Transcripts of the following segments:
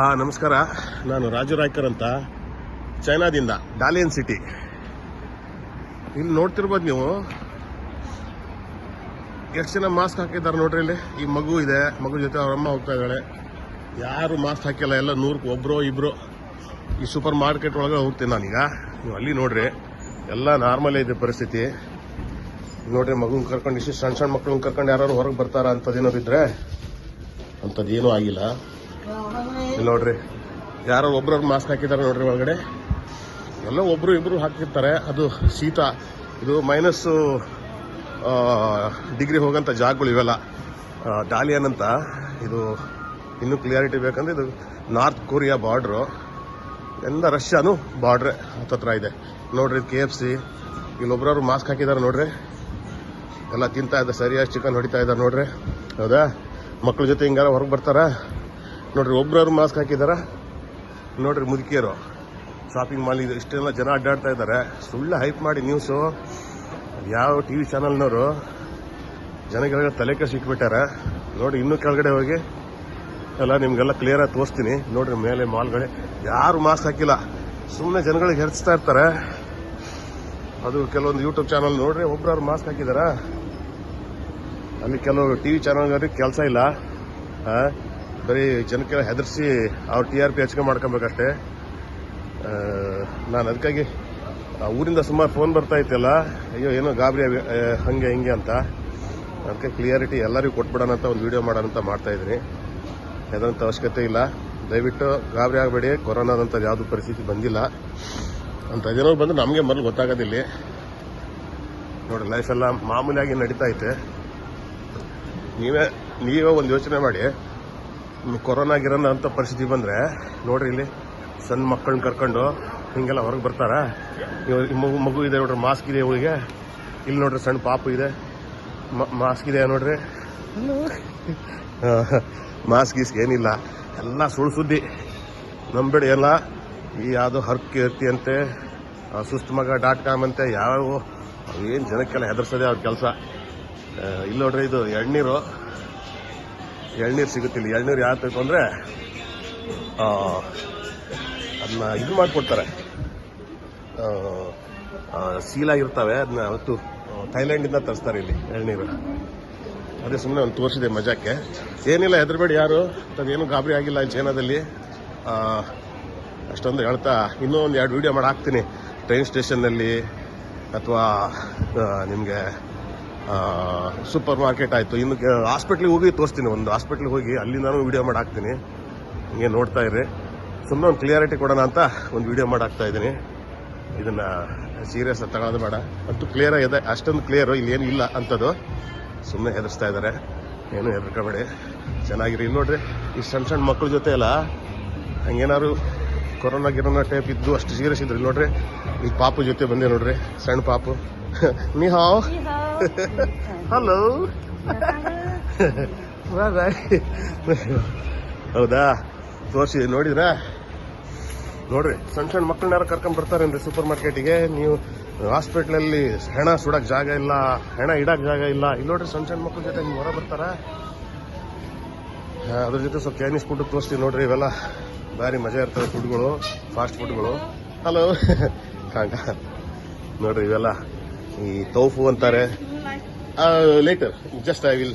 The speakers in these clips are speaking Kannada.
ಹಾ, ನಮಸ್ಕಾರ. ನಾನು ರಾಜು ರಾಯ್ಕರ್ ಅಂತ ಚೈನಾದಿಂದ ಡಾಲಿಯನ್ ಸಿಟಿ. ಇಲ್ಲಿ ನೋಡ್ತಿರ್ಬೋದು ನೀವು. ಎಷ್ಟು ಜನ ಮಾಸ್ಕ್ ಹಾಕಿದ್ದಾರೆ ನೋಡ್ರಿ ಇಲ್ಲಿ? ಈ ಮಗು ಇದೆ. ಮಗು ಜೊತೆ ಅವ್ರ ಅಮ್ಮ ಹೋಗ್ತಾ ಇದ್ದಾಳೆ. ಯಾರು ಮಾಸ್ಕ್ ಹಾಕಿಲ್ಲ. ಎಲ್ಲ ನೂರಕ್ಕೆ ಒಬ್ರು, ಇಬ್ರು. ಈ ಸೂಪರ್ ಮಾರ್ಕೆಟ್ ಒಳಗೆ ಹೋಗ್ತೀನಿ ನಾನೀಗ. ನೀವು ಅಲ್ಲಿ ನೋಡ್ರಿ. ಎಲ್ಲ ನಾರ್ಮಲ್ ಇದೆ ಪರಿಸ್ಥಿತಿ. ನೋಡ್ರಿ, ಮಗುನ್ ಕರ್ಕೊಂಡು ಇಷ್ಟು ಸಣ್ಣ ಸಣ್ಣ ಮಕ್ಕಳನ್ನ ಕರ್ಕೊಂಡು ಯಾರು ಹೊರಗೆ ಬರ್ತಾರ ಅಂತದೇನಾದ್ರು ಇದ್ರೆ ಅಂಥದ್ದೇನೂ ಆಗಿಲ್ಲ. ನೋಡ್ರಿ. ಯಾರೋ ಒಬ್ರು ಮಾಸ್ಕ್ ಹಾಕಿದ್ದಾರೆ ನೋಡ್ರಿ ಒಳಗಡೆ. ಎಲ್ಲ ಒಬ್ರು ಇಬ್ರು ಹಾಕಿರ್ತಾರೆ. ಅದು ಶೀತ. ಇದು ಮೈನಸ್ ಡಿಗ್ರಿ ಹೋಗಂತ ಜಾಗಗಳು ಇವೆಲ್ಲ. ಡಾಲಿಯನ್ ಅಂತ. ಇದು ಇನ್ನೂ ಕ್ಲಿಯಾರಿಟಿ ಬೇಕಂದ್ರೆ ಇದು ನಾರ್ತ್ ಕೊರಿಯಾ ಬಾರ್ಡ್ರು ಎಲ್ಲ ರಷ್ಯಾನು ಬಾರ್ಡ್ರೆ ಹತ್ತತ್ರ ಇದೆ. ನೋಡ್ರಿ ಕೆ ಎಫ್ ಸಿ ಇಲ್ಲೊಬ್ರವ್ರು ಮಾಸ್ಕ್ ಹಾಕಿದ್ದಾರೆ ನೋಡ್ರಿ. ಎಲ್ಲ ತಿಂತಾ ಇದ್ದಾರೆ. ಸರಿಯಾಗಿ ಚಿಕನ್ ಹೊಡಿತಾ ಇದ್ದಾರೆ ನೋಡ್ರಿ. ಹೌದಾ? ಮಕ್ಳ ಜೊತೆ ಹಿಂಗಾರ ಹೊರಗೆ ಬರ್ತಾರ? ನೋಡ್ರಿ, ಒಬ್ರವ್ರು ಮಾಸ್ಕ್ ಹಾಕಿದಾರ? ನೋಡ್ರಿ, ಮುದುಕಿಯರು. ಶಾಪಿಂಗ್ ಮಾಲ್ ಇದು ಇಷ್ಟೆಲ್ಲ ಜನ ಅಡ್ಡಾಡ್ತಾ ಇದ್ದಾರೆ ಸುಳ್ಳು ಹೈಪ್ ಮಾಡಿ ನ್ಯೂಸು ಯಾವ ಟಿ ವಿ ಚಾನಲ್ನವರು ಜನಗಳಿಗೆ ತಲೆ ಕೆಸಿ ಇಟ್ಬಿಟ್ಟಾರ. ನೋಡಿ, ಇನ್ನೂ ಕೆಳಗಡೆ ಹೋಗಿ. ಎಲ್ಲ ನಿಮ್ಗೆಲ್ಲ ಕ್ಲಿಯರಾಗಿ ತೋರಿಸ್ತೀನಿ. ನೋಡ್ರಿ, ಮೇಲೆ ಮಾಲ್ಗಳೇ ಯಾರು ಮಾಸ್ಕ್ ಹಾಕಿಲ್ಲ. ಸುಮ್ಮನೆ ಜನಗಳಿಗೆ ಹೆರ್ಚ್ತಾ ಇರ್ತಾರೆ. ಅದು ಕೆಲವೊಂದು ಯೂಟ್ಯೂಬ್ ಚಾನಲ್ ನೋಡ್ರಿ, ಒಬ್ರವ್ರು ಮಾಸ್ಕ್ ಹಾಕಿದಾರ? ಅಲ್ಲಿ ಕೆಲವು ಟಿವಿ ಚಾನಲ್ಗಳಿಗೆ ಕೆಲಸ ಇಲ್ಲ. ಬರೀ ಜನಕ್ಕೆಲ್ಲ ಹೆದರ್ಸಿ ಅವ್ರ ಟಿ ಆರ್ ಪಿ ಹಚ್ಕೊಂಡ್ ಮಾಡ್ಕೊಬೇಕಷ್ಟೇ. ನಾನು ಅದಕ್ಕಾಗಿ ಊರಿಂದ ಸುಮಾರು ಫೋನ್ ಬರ್ತಾ ಇತ್ತಲ್ಲ, ಅಯ್ಯೋ, ಏನೋ ಗಾಬರಿ ಹಂಗೆ ಹಿಂಗೆ ಅಂತ. ಅದಕ್ಕೆ ಕ್ಲಿಯರಿಟಿ ಎಲ್ಲರಿಗೂ ಕೊಟ್ಬಿಡೋಣ ಅಂತ ಒಂದು ವಿಡಿಯೋ ಮಾಡೋಣ ಅಂತ ಮಾಡ್ತಾ ಇದ್ದೀನಿ. ಹೆದರಂತ ಅವಶ್ಯಕತೆ ಇಲ್ಲ. ದಯವಿಟ್ಟು ಗಾಬರಿ ಆಗಬೇಡಿ. ಕೊರೋನಾದಂಥ ಯಾವುದು ಪರಿಸ್ಥಿತಿ ಬಂದಿಲ್ಲ. ಅಂತ ಜನರು ಬಂದು ನಮಗೆ ಮೊದಲು ಗೊತ್ತಾಗೋದಿಲ್ಲ. ನೋಡಿ ಲೈಫ್ ಎಲ್ಲ ಮಾಮೂಲಿಯಾಗಿ ನಡೀತಾ ಐತೆ. ನೀವೇ ನೀವೇ ಒಂದು ಯೋಚನೆ ಮಾಡಿ. ಕೊರೋನಾ ಗಿರೋನ ಅಂತ ಪರಿಸ್ಥಿತಿ ಬಂದರೆ, ನೋಡ್ರಿ ಇಲ್ಲಿ, ಸಣ್ಣ ಮಕ್ಕಳನ್ನ ಕರ್ಕೊಂಡು ಹಿಂಗೆಲ್ಲ ಹೊರಗೆ ಬರ್ತಾರ? ಮಗು ಮಗು ಇದೆ ನೋಡ್ರಿ, ಮಾಸ್ಕ್ ಇದೆ ಇವಳಿಗೆ. ಇಲ್ಲಿ ನೋಡ್ರಿ ಸಣ್ಣ ಪಾಪು ಇದೆ. ಮಾಸ್ಕ್ ಇದೆ ನೋಡ್ರಿ. ಮಾಸ್ಕ್, ಗೀಸ್ಕ್ ಏನಿಲ್ಲ. ಎಲ್ಲ ಸುಳ್ಳು ಸುದ್ದಿ. ನಂಬಿಡಿ ಎಲ್ಲ. ಈ ಯಾವುದು ಹರ್ಕ್ ಕೀರ್ತಿ ಅಂತೆ ಸುಸ್ತು ಮಗ ಡಾಟ್ ಕಾಮ್ ಅಂತೆ ಯಾವ ಏನು ಜನಕ್ಕೆಲ್ಲ ಹೆದರ್ಸೋದೇ ಅವ್ರ ಕೆಲಸ. ಇಲ್ಲಿ ನೋಡ್ರಿ ಇದು ಎಳ್ನೀರು. ಎಳ್ನೀರು ಸಿಗುತ್ತಿಲ್ಲ. ಎಳ್ನೀರು ಯಾವ ಬೇಕು ಅಂದರೆ ಅದನ್ನ ಇದು ಮಾಡಿಕೊಡ್ತಾರೆ. ಸೀಲಾಗಿರ್ತವೆ ಅದನ್ನ ಅವತ್ತು ಥೈಲ್ಯಾಂಡಿಂದ ತರಿಸ್ತಾರೆ ಇಲ್ಲಿ ಎಳ್ನೀರು. ಅದೇ ಸುಮ್ಮನೆ ಒಂದು ತೋರಿಸಿದೆ ಮಜಾಕ್ಕೆ. ಏನಿಲ್ಲ, ಹೆದರ್ಬೇಡಿ ಯಾರು. ಅದೇನು ಗಾಬರಿ ಆಗಿಲ್ಲ ಚೈನಾದಲ್ಲಿ ಅಷ್ಟೊಂದು ಹೇಳ್ತಾ, ಇನ್ನೂ ಒಂದು ಎರಡು ವೀಡಿಯೋ ಮಾಡಿ ಹಾಕ್ತೀನಿ. ಟ್ರೈನ್ ಸ್ಟೇಷನ್ನಲ್ಲಿ ಅಥವಾ ನಿಮಗೆ ಸೂಪರ್ ಮಾರ್ಕೆಟ್ ಆಯಿತು. ಇನ್ನು ಹಾಸ್ಪಿಟ್ಲಿಗೆ ಹೋಗಿ ತೋರಿಸ್ತೀನಿ. ಒಂದು ಹಾಸ್ಪಿಟ್ಲಿಗೆ ಹೋಗಿ ಅಲ್ಲಿಂದನೂ ವಿಡಿಯೋ ಮಾಡಿ ಹಾಕ್ತೀನಿ. ಹಿಂಗೆ ನೋಡ್ತಾ ಇರ್ರಿ. ಸುಮ್ಮನೆ ಒಂದು ಕ್ಲಿಯಾರಿಟಿ ಕೊಡೋಣ ಅಂತ ಒಂದು ವಿಡಿಯೋ ಮಾಡಿ ಹಾಕ್ತಾ ಇದ್ದೀನಿ. ಇದನ್ನ ಸೀರಿಯಸ್ ತಗೊಳ್ಳೋದು ಬೇಡ. ಅಂತೂ ಕ್ಲಿಯರ್ ಇದೆ. ಅಷ್ಟೊಂದು ಕ್ಲಿಯರ್ ಇಲ್ಲಿ ಏನು ಇಲ್ಲ ಅಂಥದ್ದು ಸುಮ್ಮನೆ ಹೆದರ್ಸ್ತಾ ಇದ್ದಾರೆ. ಏನು ಹೆದರ್ಕೋಬೇಡಿ. ಚೆನ್ನಾಗಿರಿ. ಇಲ್ಲಿ ನೋಡ್ರಿ, ಈ ಸಣ್ಣ ಸಣ್ಣ ಮಕ್ಕಳ ಜೊತೆ ಎಲ್ಲ ಹಂಗೇನಾದ್ರು ಕೊರೋನಾ ಗಿರೋನಾ ಟೈಪ್ ಇದ್ದು ಅಷ್ಟು ಸೀರಿಯಸ್ ಇದ್ರಿ. ನೋಡ್ರಿ, ಈ ಪಾಪು ಜೊತೆ ಬಂದೆ ನೋಡ್ರಿ. ಸಣ್ಣ ಪಾಪು. ನೀ ಹಾವ್ ಹಲೋ ಹೌದಾ? ತೋರಿಸಿ ನೋಡಿದ್ರಾ? ನೋಡ್ರಿ ಸಣ್ಣ ಸಣ್ಣ ಮಕ್ಕಳನ್ನ ಕರ್ಕೊಂಡ್ ಬರ್ತಾರೇನ್ರಿ ಸೂಪರ್ ಮಾರ್ಕೆಟಿಗೆ ನೀವು ಹಾಸ್ಪಿಟ್ಲಲ್ಲಿ ಹೆಣ ಸುಡಕ್ ಜಾಗ ಇಲ್ಲ ಹೆಣ ಇಡಕ್ ಜಾಗ ಇಲ್ಲ. ಇಲ್ಲಿ ನೋಡ್ರಿ ಸಣ್ಣ ಸಣ್ಣ ಮಕ್ಕಳ ಜೊತೆ ನೀವು ಹೊರ ಬರ್ತಾರ? ಅದ್ರ ಜೊತೆ ಸ್ವಲ್ಪ ಚೈನೀಸ್ ಫುಡ್ ತೋರಿಸ್ತೀವಿ ನೋಡ್ರಿ ಇವೆಲ್ಲ. ಭಾರಿ ಮಜಾ ಇರ್ತವೆ ಫುಡ್ಗಳು ಫಾಸ್ಟ್ ಫುಡ್ಗಳು ಹಲೋ ಕಾಂಗ. ನೋಡ್ರಿ ಇವೆಲ್ಲ. ಈ ತೋಫು ಅಂತಾರೆ. Later just I will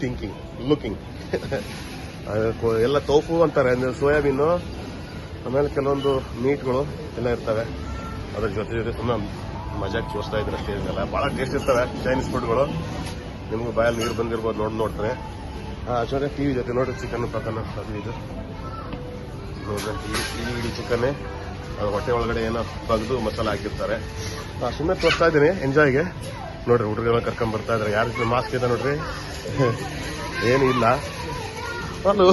thinking looking ಎಲ್ಲ ತೋಫು ಅಂತಾರೆ, ಅಂದ್ರೆ ಸೋಯಾಬೀನು, ಆಮೇಲೆ ಕೆಲವೊಂದು ಮೀಟ್ಗಳು ಎಲ್ಲ ಇರ್ತವೆ. ಅದ್ರ ಜೊತೆ ಜೊತೆ ಸುಮ್ಮನೆ ಮಜಾಕ್ ಚೋಸ್ತಾ ಇದ್ರೆ ಅಷ್ಟೇ ಇದನ್ನೆಲ್ಲ ಭಾಳ ಟೇಸ್ಟ್ ಇರ್ತವೆ ಚೈನೀಸ್ ಫುಡ್ಗಳು ನಿಮ್ಗೆ ಬಾಯಲ್ಲಿ ನೀರು ಬಂದಿರ್ಬೋದು, ನೋಡಿ ನೋಡ್ತಾರೆ ಆಚಾರ್ಯ ಟಿ ವಿ ಜೊತೆ ನೋಡಿರಿ ಚಿಕನ್ ಪಕ್ಕನ ಅದು ಇದು. ನೋಡ್ರಿ, ಈ- ಇಡೀ ಚಿಕನ್ನೇ ಹೊಟ್ಟೆ ಒಳಗಡೆ ಏನೋ ಬಗ್ದು ಮಸಾಲ ಹಾಕಿರ್ತಾರೆ. ಸುಮ್ಮನೆ ತೋರಿಸ್ತಾ ಇದ್ದೀನಿ ಎಂಜಾಯ್ಗೆ ನೋಡ್ರಿ ಹುಡುಗರೆಲ್ಲ ಕರ್ಕೊಂಡ್ ಬರ್ತಾ ಇದಾರೆ. ಯಾರ ಮಾಸ್ಕ್ ಇದೆ ನೋಡ್ರಿ? ಏನು ಇಲ್ಲ ಹಲೋ